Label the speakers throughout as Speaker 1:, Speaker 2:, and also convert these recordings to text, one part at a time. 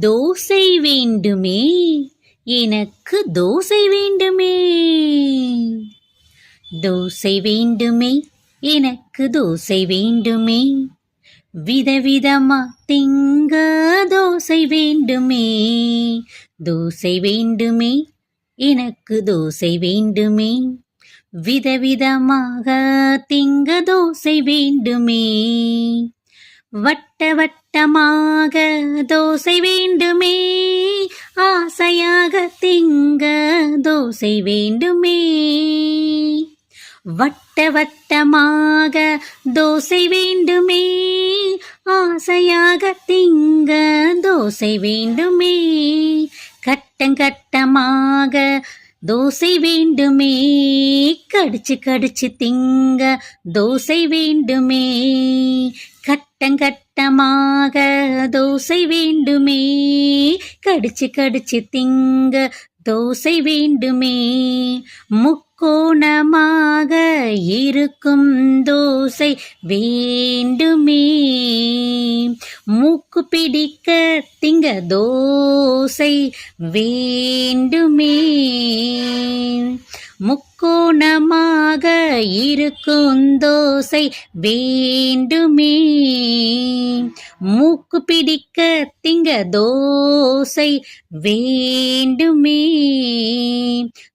Speaker 1: தோசை வேண்டுமே. எனக்கு தோசை வேண்டுமே. தோசை வேண்டுமே. எனக்கு தோசை வேண்டுமே. விதவிதமா திங்க தோசை வேண்டுமே. தோசை வேண்டுமே. எனக்கு தோசை வேண்டுமே. விதவிதமாக திங்க தோசை வேண்டுமே. வட்ட வட்டமாக தோசை வேண்டுமே. ஆசையாக திங்க தோசை வேண்டுமே. வட்ட வட்டமாக தோசை வேண்டுமே. ஆசையாக திங்க தோசை வேண்டுமே. கட்டங்கட்டமாக தோசை வேண்டுமே. கடிச்சு கடிச்சு திங்க தோசை வேண்டுமே. கட்டங்கட்டமாக தோசை வேண்டுமே. கடிச்சு கடிச்சு திங்க தோசை வேண்டுமே. முக்கோணமாக இருக்கும் தோசை வேண்டுமே. மூக்கு பிடிக்க திங்க தோசை வேண்டுமே. முக் ஆசை வேண்டுமே. மூக்கு பிடிக்க திங்க தோசை வேண்டுமே.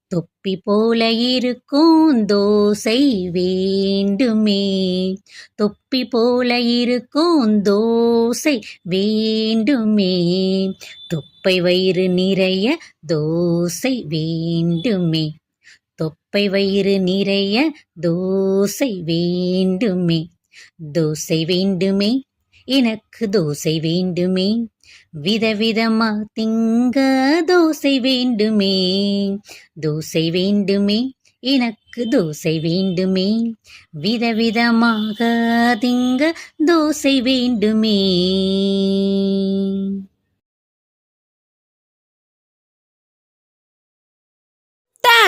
Speaker 1: தொப்பி போல இருக்கும் தோசை வேண்டுமே. தொப்பி போல இருக்கும் தோசை வேண்டுமே. தொப்பை வயிறு நிறைய தோசை வேண்டுமே. தொப்பை வயிறு நிறைய தோசை வேண்டுமே. தோசை வேண்டுமே எனக்கு தோசை வேண்டுமே. விதவிதமா திங்க தோசை வேண்டுமே. தோசை வேண்டுமே எனக்கு தோசை வேண்டுமே. விதவிதமாக திங்க தோசை வேண்டுமே.